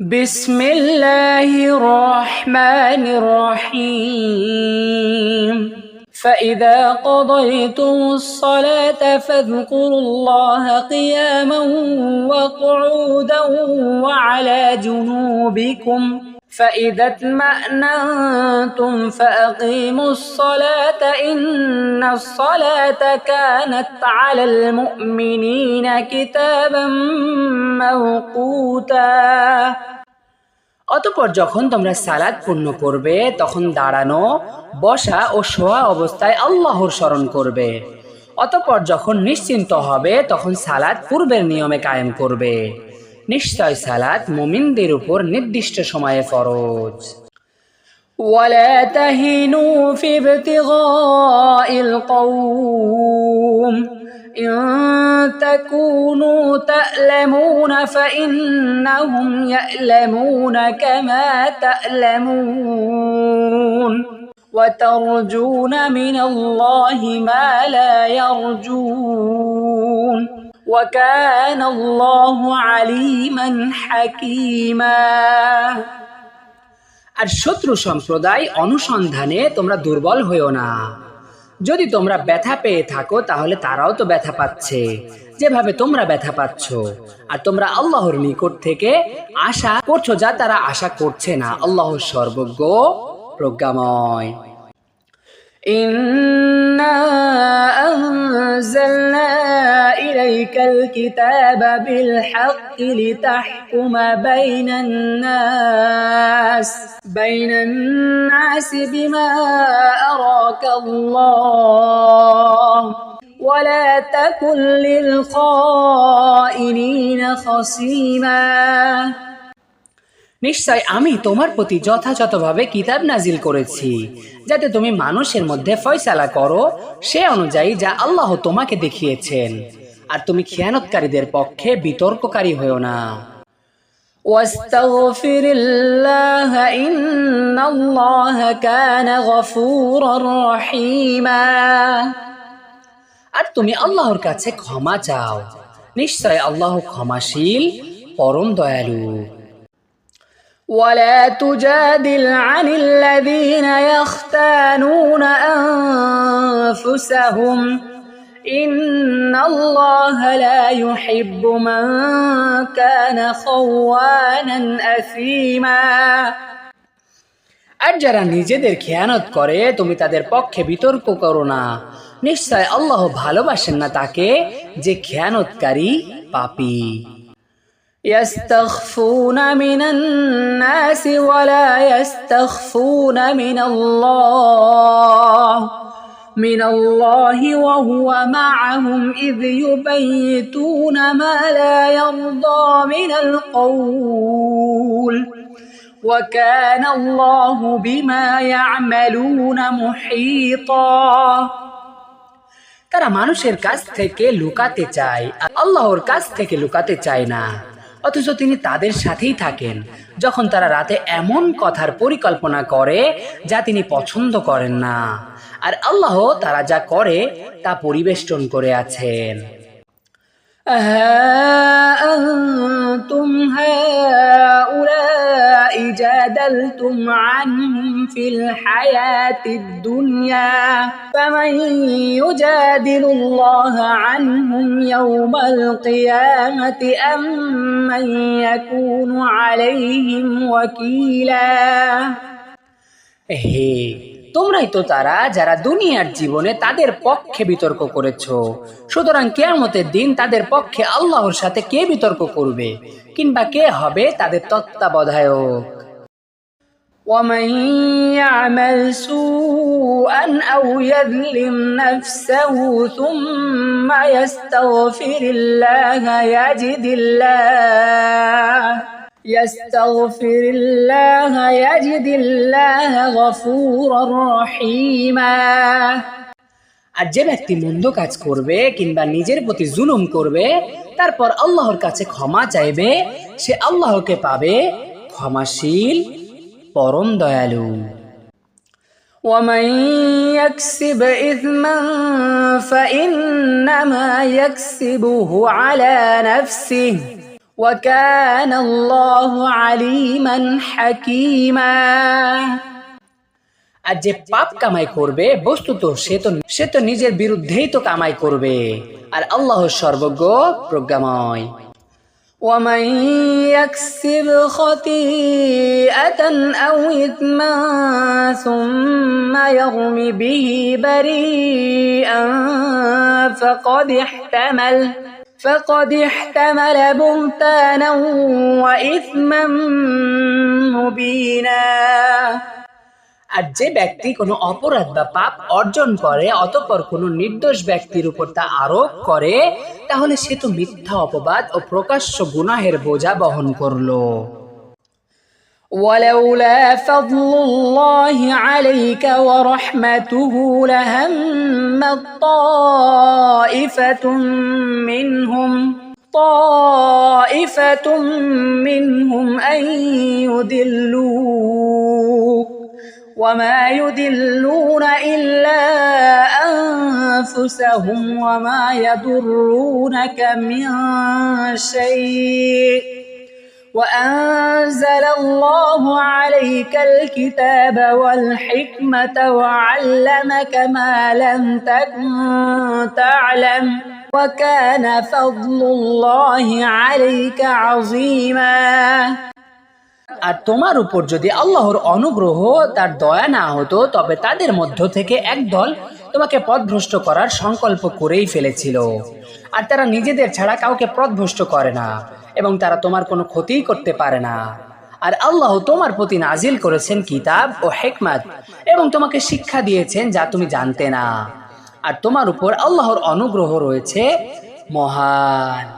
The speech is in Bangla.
بسم الله الرحمن الرحيم. فإذا قضيتم الصلاة فاذكروا الله قياما وقعودا وعلى جنوبكم. فإذا اطمأننتم فأقيموا الصلاة إن الصلاة كانت على المؤمنين كتابا موقوتا অতপর যখন তোমরা সালাদ পূর্ণ করবে তখন দাঁড়ানো বসা ও শোয়া অবস্থায় আল্লাহর স্মরণ করবে অতপর যখন নিশ্চিন্ত হবে তখন সালাদ পূর্বের নিয়মে কায়েম করবে নিশ্চয় সালাদ মুমিনদের উপর নির্দিষ্ট সময়ে ফরজ ولا تهنوا في ابتغاء القوم إن تكونوا تألمون فإنهم يألمون كما تألمون وترجون من الله ما لا يرجون وكان الله عليما حكيما আর শত্রু সম্প্রদায় অনুসন্ধানে তোমরা দুর্বল হইও না যদি তোমরা ব্যথা পেয়ে থাকো তাহলে তারাও তো ব্যথা পাচ্ছে যেভাবে তোমরা ব্যথা পাচ্ছ আর তোমরা আল্লাহর নিকট থেকে আশা করছো যা তারা আশা করছে না আল্লাহ সর্বজ্ঞ প্রজ্ঞাময় إنا أنزلنا إليك الكتاب بالحق لتحكم بين الناس بين الناس بما أراك الله ولا تكن للخائنين خصيما নিশ্চয় আমি তোমার প্রতি যথাযথভাবে কিতাব নাজিল করেছি যাতে তুমি মানুষের মধ্যে ফয়সালা করো সে অনুযায়ী যা আল্লাহ তোমাকে দেখিয়েছেন আর তুমি খেয়ানতকারীদের পক্ষে বিতর্ককারী হয়েও না واستغفر الله إن الله كان غفورا رحيما আর তুমি আল্লাহর কাছে ক্ষমা চাও নিশ্চয় আল্লাহ ক্ষমাশীল পরম দয়ালু ولا تجادل عن الذين يختانون أنفسهم إن الله لا يحب من كان خوانا أثيما আর যারা নিজেদের খেয়ানত করে তুমি তাদের পক্ষে বিতর্ক করো না নিশ্চয় আল্লাহ ভালোবাসেন না তাকে যে খেয়ানতকারী পাপী يستخفون من الناس ولا يستخفون من الله من الله وهو معهم إذ يبيتون ما لا يرضى من القول وكان الله بما يعملون محيطا তারা মানুষের কাছ থেকে লুকাতে চায় আর আল্লাহর কাছ থেকে লুকাতে চায় না অথচ তিনি তাদের সাথেই থাকেন যখন তারা রাতে এমন কথার পরিকল্পনা করে যা তিনি পছন্দ করেন না আর আল্লাহ তারা যা করে তা পরিবেষ্টন করে আছেন ها أنتم هؤلاء جادلتم عنهم في الحياة الدنيا فمن يجادل الله عنهم يوم القيامة أم من يكون عليهم وكيلا হে তোমরাই তো তারা যারা দুনিয়ার জীবনে তাদের পক্ষে বিতর্ক করেছ সুতরাং কেয়ামতের দিন তাদের পক্ষে আল্লাহর সাথে কে বিতর্ক করবে কিংবা কে হবে তাদের তত্ত্বাবধায়ক ومن يعمل سوءا أو يظلم نفسه ثم يستغفر الله يجد الله يستغفر الله يجد الله غفورا رحيما আর যে ব্যক্তি মন্দ কাজ করবে কিংবা নিজের প্রতি জুলুম করবে তারপর আল্লাহর কাছে ক্ষমা চাইবে সে আল্লাহকে পাবে ক্ষমাশীল পরম দয়ালু ومن يكسب إثما فإنما يكسبه على نفسه وكان الله عليما حكيما আর যে পাপ কামাই করবে বস্তুত সে তো সে তো নিজের বিরুদ্ধেই তো কামাই করবে আর আল্লাহ সর্বজ্ঞ প্রজ্ঞাময় ومن يكسب خطيئة أو إثما ثم يرم به بريئا فقد احتمل فقد احتمل بهتانا وإثما مبينا. আর যে ব্যক্তি কোনো অপরাধ বা পাপ অর্জন করে অতঃপর কোনো নির্দোষ ব্যক্তির উপর তা আরোপ করে তাহলে সে তো মিথ্যা অপবাদ ও প্রকাশ্য গুনাহের বোঝা বহন করলো ولولا فضل الله عليك ورحمته لهم طائفة منهم طائفة منهم أن يدلوك وما يدلون إلا أنفسهم وما يضرونك من شيء. وأنزل الله عليك الكتاب والحكمة وعلمك ما لم تكن تعلم وكان فضل الله عليك عظيما. আর তোমার উপর যদি আল্লাহর অনুগ্রহ তার দয়া না হতো, তবে তাদের মধ্য থেকে একদল তোমাকে পথভ্রষ্ট করার সংকল্প করেই ফেলেছিল। আর তারা নিজেদের ছাড়া কাউকে পথভ্রষ্ট করে না, এবং তারা তোমার কোনো ক্ষতিই করতে পারে না। আর আল্লাহ তোমার প্রতি নাজিল করেছেন কিতাব ও হেকমাত, এবং তোমাকে শিক্ষা দিয়েছেন যা তুমি জানতে না। আর তোমার উপর আল্লাহর অনুগ্রহ রয়েছে মহান।